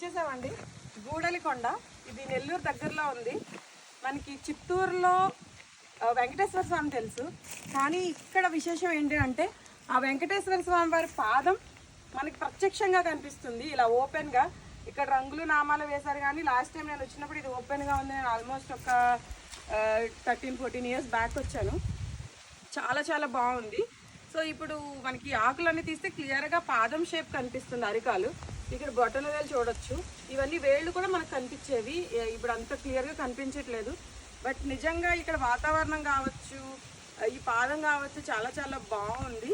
వచ్చేసామండి. గూడలికొండ. ఇది నెల్లూరు దగ్గరలో ఉంది. మనకి చిత్తూరులో వెంకటేశ్వర స్వామి తెలుసు. కానీ ఇక్కడ విశేషం ఏంటి అంటే ఆ వెంకటేశ్వర స్వామి వారి పాదం మనకి ప్రత్యక్షంగా కనిపిస్తుంది. ఇలా ఓపెన్గా. ఇక్కడ రంగులు నామాలు వేశారు కానీ లాస్ట్ టైం నేను వచ్చినప్పుడు ఇది ఓపెన్గా ఉంది. నేను ఆల్మోస్ట్ ఒక థర్టీన్ ఫోర్టీన్ ఇయర్స్ బ్యాక్ వచ్చాను. చాలా చాలా బాగుంది. సో ఇప్పుడు మనకి ఆకులన్నీ తీస్తే క్లియర్గా పాదం షేప్ కనిపిస్తుంది అరికాలు. ఇక్కడ బొటన వేలు చూడొచ్చు. ఇవన్నీ వేళ్ళు కూడా మనకు కనిపించేవి. ఇప్పుడు అంత క్లియర్గా కనిపించట్లేదు. బట్ నిజంగా ఇక్కడ వాతావరణం కావచ్చు ఈ పాదం కావచ్చు చాలా చాలా బాగుంది.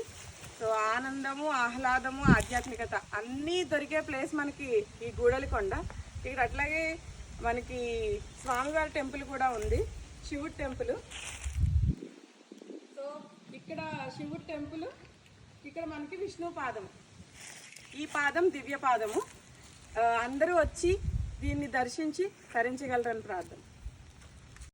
సో ఆనందము ఆహ్లాదము ఆధ్యాత్మికత అన్నీ దొరికే ప్లేస్ మనకి ఈ గూడలికొండ. ఇక్కడ అట్లాగే మనకి స్వామివారి టెంపుల్ కూడా ఉంది. శివుడు టెంపుల్. సో ఇక్కడ శివుడు టెంపుల్ ఇక్కడ మనకి విష్ణు పాదం ఈ పాదం దివ్య పాదము. అందరూ వచ్చి దీన్ని దర్శించి తరించగలరని ప్రార్థన.